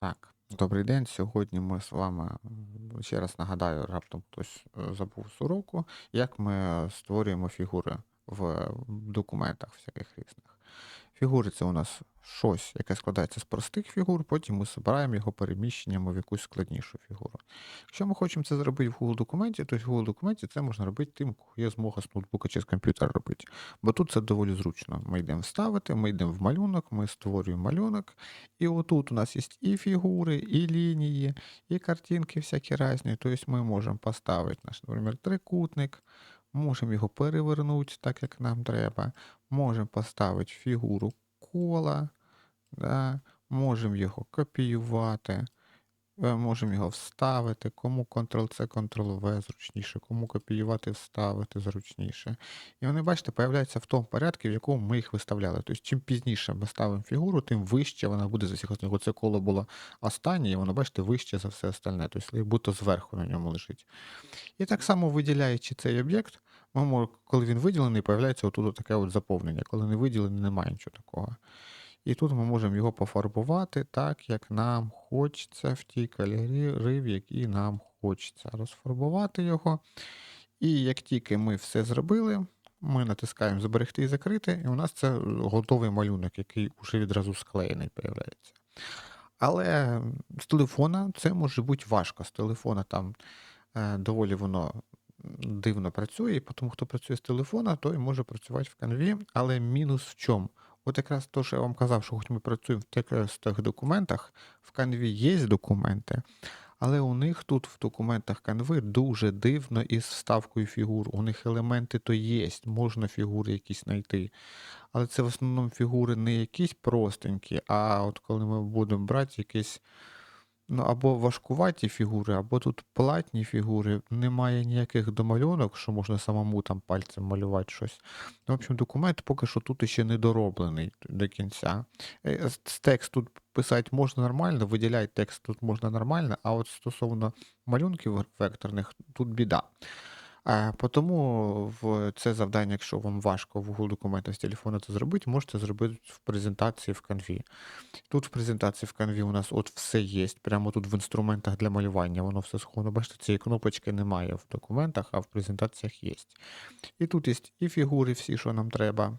Так, добрий день. Сьогодні ми з вами ще раз нагадаю, раптом хтось е, забув з уроку, як ми створюємо фігури в документах всяких різних. Фігури це у нас щось, яке складається з простих фігур, потім ми збираємо його переміщеннями в якусь складнішу фігуру. Якщо ми хочемо це зробити в Google документі, то в Google документі це можна робити тим, кого є змога з ноутбука чи з комп'ютера робити. Бо тут це доволі зручно. Ми йдемо вставити, ми йдемо в малюнок, ми створюємо малюнок, і отут у нас є і фігури, і лінії, і картинки всякі різні. Тобто ми можемо поставити наш, наприклад, трикутник, можемо його перевернути так, як нам треба. Можемо поставити фігуру кола, да? можемо його копіювати, можемо його вставити, кому Ctrl-C, Ctrl-V зручніше, кому копіювати, вставити зручніше. І вони, бачите, появляються в тому порядку, в якому ми їх виставляли. Тобто, чим пізніше ми ставимо фігуру, тим вище вона буде за всіх останніх. Оце коло було останнє, і воно, бачите, вище за все остальне. Тобто, як будто зверху на ньому лежить. І так само, виділяючи цей об'єкт, коли він виділений, появляється отут таке от заповнення. Коли не виділений, немає нічого такого. І тут ми можемо його пофарбувати так, як нам хочеться в тій кольорі, в якій нам хочеться. Розфарбувати його. І як тільки ми все зробили, ми натискаємо Зберегти і закрити, і у нас це готовий малюнок, який вже відразу склеєний появляється. Але з телефона це може бути важко. З телефона там е, доволі воно дивно працює, і тому хто працює з телефона, той може працювати в канві, але мінус в чому? От якраз то, що я вам казав, що хоч ми працюємо в текстових документах, в канві є документи, але у них тут в документах канви дуже дивно із вставкою фігур. У них елементи то є, можна фігури якісь знайти. Але це в основному фігури не якісь простенькі, а от коли ми будемо брати якісь ну, або важкуваті фігури, або тут платні фігури, немає ніяких домальонок, що можна самому там пальцем малювати щось. Ну, в общем, документ поки що тут ще не дороблений до кінця. Е, з Текст тут писати можна нормально, виділяти текст тут можна нормально, а от стосовно малюнків векторних, тут біда. Тому в це завдання, якщо вам важко в Google документах з телефону це зробити, можете зробити в презентації в Canvі. Тут в презентації в Canvі у нас от все є. Прямо тут в інструментах для малювання воно все сховано. Бачите, цієї кнопочки немає в документах, а в презентаціях є. І тут є і фігури всі, що нам треба.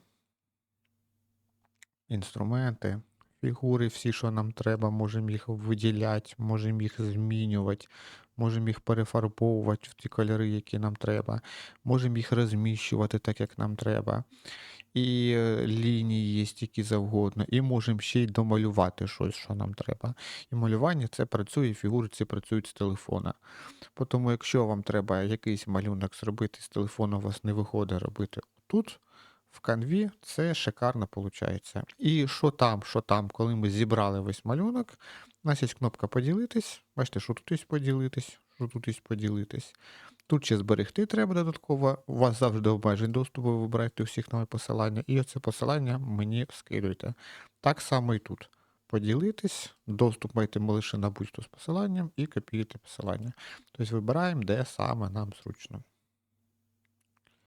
Інструменти, фігури всі, що нам треба, можемо їх виділяти, можемо їх змінювати, можемо їх перефарбовувати в ті кольори, які нам треба, можемо їх розміщувати так, як нам треба. І е, лінії є які завгодно, і можемо ще й домалювати щось, що нам треба. І малювання це працює, фігури ці працюють з телефона. Тому, якщо вам треба якийсь малюнок зробити з телефону, у вас не виходить робити тут. В канві це шикарно виходить. І що там, що там, коли ми зібрали весь малюнок, у нас є кнопка поділитись. Бачите, що тут є поділитись, що тут поділитись. Тут ще зберегти треба додатково. У вас завжди обмежений доступ, ви вибираєте у всіх нове посилання, і оце посилання мені скидуєте. Так само і тут. Поділитись, доступ маєте лише на будь-то з посиланням і копіюєте посилання. Тобто вибираємо, де саме нам зручно.